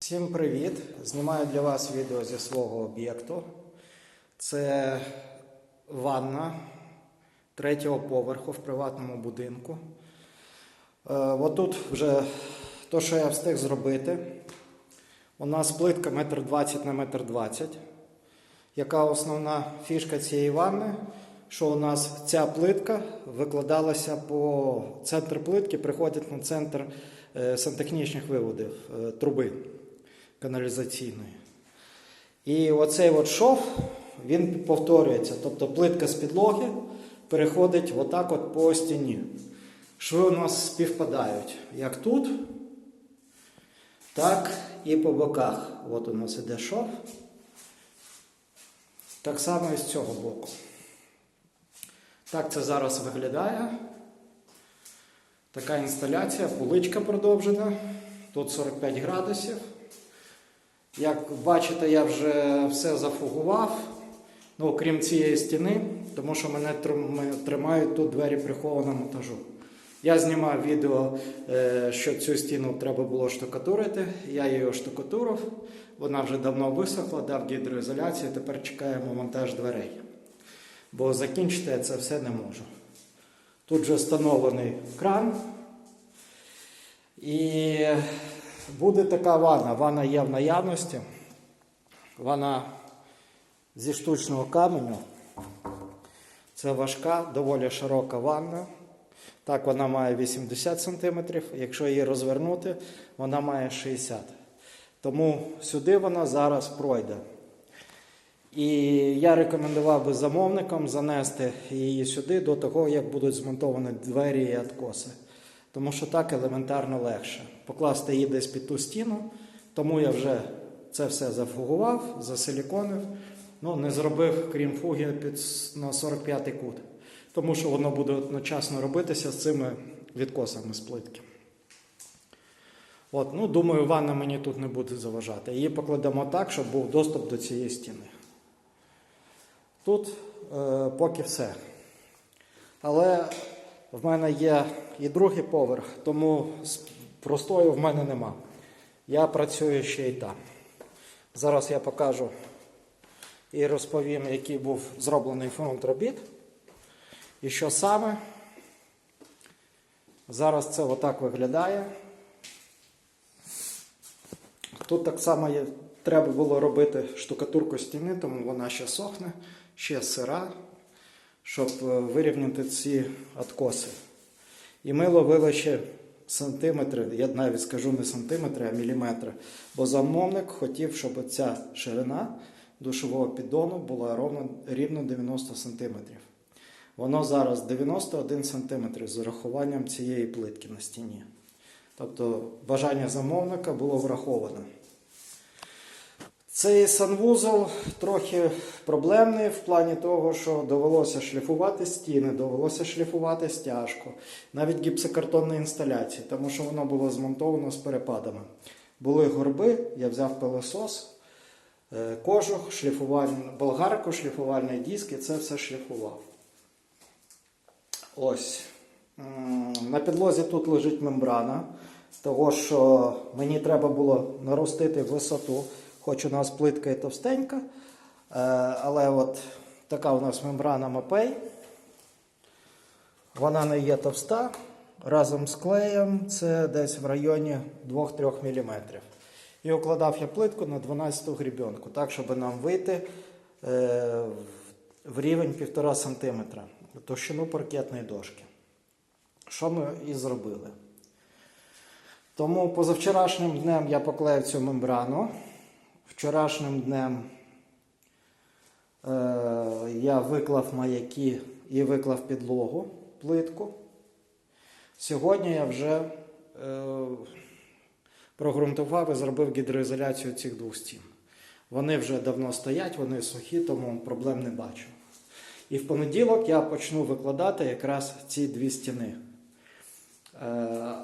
Всім привіт! Знімаю для вас відео зі свого об'єкту. Це ванна третього поверху в приватному будинку. Е, Отут вже то, що я встиг зробити. У нас плитка 1,20 на 1,20 Яка основна фішка цієї ванни? Що у нас ця плитка викладалася по центр плитки, приходить на центр е, сантехнічних виводів е, труби каналізаційної. І оцей от шов, він повторюється. Тобто плитка з підлоги переходить отак от по стіні. Шви у нас співпадають як тут, так і по боках. От у нас іде шов. Так само і з цього боку. Так це зараз виглядає. Така інсталяція, поличка продовжена. Тут 45 градусів. Як бачите, я вже все зафугував, ну, крім цієї стіни, тому що мене тримають тут двері прихованого монтажу. Я знімав відео, е, що цю стіну треба було штукатурити. Я її штукатурив. Вона вже давно висохла, дав гідроізоляцію. Тепер чекаємо монтаж дверей. Бо закінчити я це все не можу. Тут вже встановлений кран. І буде така ванна. Ванна є в наявності. Вона зі штучного каменю. Це важка, доволі широка ванна. Так, вона має 80 см. Якщо її розвернути, вона має 60 Тому сюди вона зараз пройде. І я рекомендував би замовникам занести її сюди до того, як будуть змонтовані двері і откоси. Тому що так елементарно легше. Покласти її десь під ту стіну, тому я вже це все зафугував, засиліконив. Ну, не зробив, крім фуги, під, на 45-й кут. Тому що воно буде одночасно робитися з цими відкосами з плитки. От, ну, думаю, ванна мені тут не буде заважати. Її покладемо так, щоб був доступ до цієї стіни. Тут е, поки все. Але в мене є і другий поверх, тому простою в мене нема. Я працюю ще й там. Зараз я покажу і розповім, який був зроблений фронт робіт. І що саме. Зараз це отак виглядає. Тут так само треба було робити штукатурку стіни, тому вона ще сохне, ще сира, щоб е, вирівняти ці откоси. І ми ловили ще сантиметри, я навіть скажу не сантиметри, а міліметри. Бо замовник хотів, щоб ця ширина душового піддону була рівно 90 сантиметрів. Воно зараз 91 сантиметр з урахуванням цієї плитки на стіні. Тобто бажання замовника було враховано. Цей санвузол трохи проблемний в плані того, що довелося шліфувати стіни, довелося шліфувати стяжку, навіть гіпсокартонні інсталяції, тому що воно було змонтовано з перепадами. Були горби, я взяв пилосос, е, кожух, шліфувальну, болгарку, шліфувальний диск і це все шліфував. Ось. На підлозі тут лежить мембрана, того що мені треба було наростити висоту, хоч у нас плитка і товстенька, е, але от така у нас мембрана Мапей. Вона не є товста. Разом з клеєм це десь в районі 2-3 мм. І укладав я плитку на 12 грібенку, так, щоб нам вийти е, в рівень 1,5 см товщину паркетної дошки. Що ми і зробили. Тому позавчорашнім днем я поклеїв цю мембрану. Вчорашнім днем е, я виклав маяки і виклав підлогу, плитку. Сьогодні я вже е, прогрунтував і зробив гідроізоляцію цих двох стін. Вони вже давно стоять, вони сухі, тому проблем не бачу. І в понеділок я почну викладати якраз ці дві стіни. Е,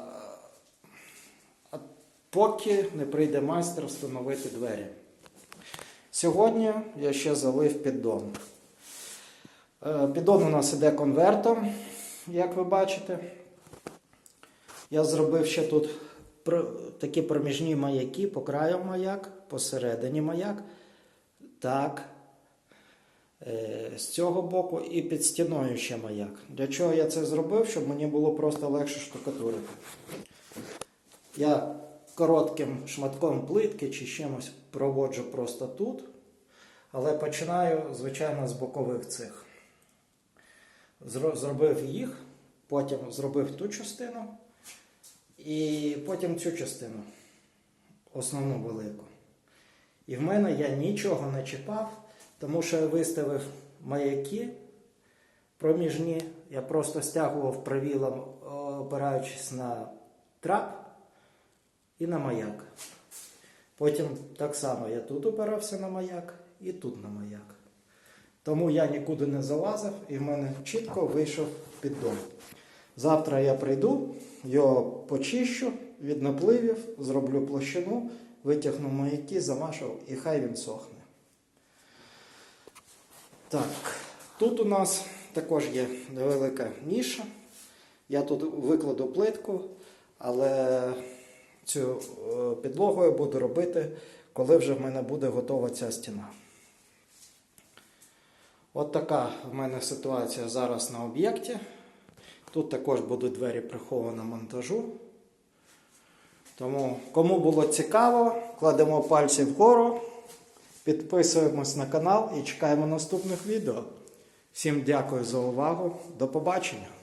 поки не прийде майстер встановити двері. Сьогодні я ще залив піддон. Е, Піддон у нас іде конвертом, як ви бачите. Я зробив ще тут такі проміжні маяки, по краю маяк, посередині маяк. Так. Е, з цього боку і під стіною ще маяк. Для чого я це зробив? Щоб мені було просто легше штукатурити. Я коротким шматком плитки чи чимось проводжу просто тут, але починаю, звичайно, з бокових цих. Зробив їх, потім зробив ту частину і потім цю частину, основну велику. І в мене я нічого не чіпав, тому що я виставив маяки проміжні. Я просто стягував правілом, опираючись на трап і на маяк. Потім так само я тут опирався на маяк і тут на маяк. Тому я нікуди не залазив і в мене чітко вийшов піддон. Завтра я прийду, його почищу від напливів, зроблю площину, витягну маяки, замашу і хай він сохне. Так, тут у нас також є невелика ніша. Я тут викладу плитку, але цю е, підлогу я буду робити, коли вже в мене буде готова ця стіна. От така в мене ситуація зараз на об'єкті. Тут також будуть двері прихованого монтажу. Тому, кому було цікаво, кладемо пальці вгору, підписуємось на канал і чекаємо наступних відео. Всім дякую за увагу. До побачення!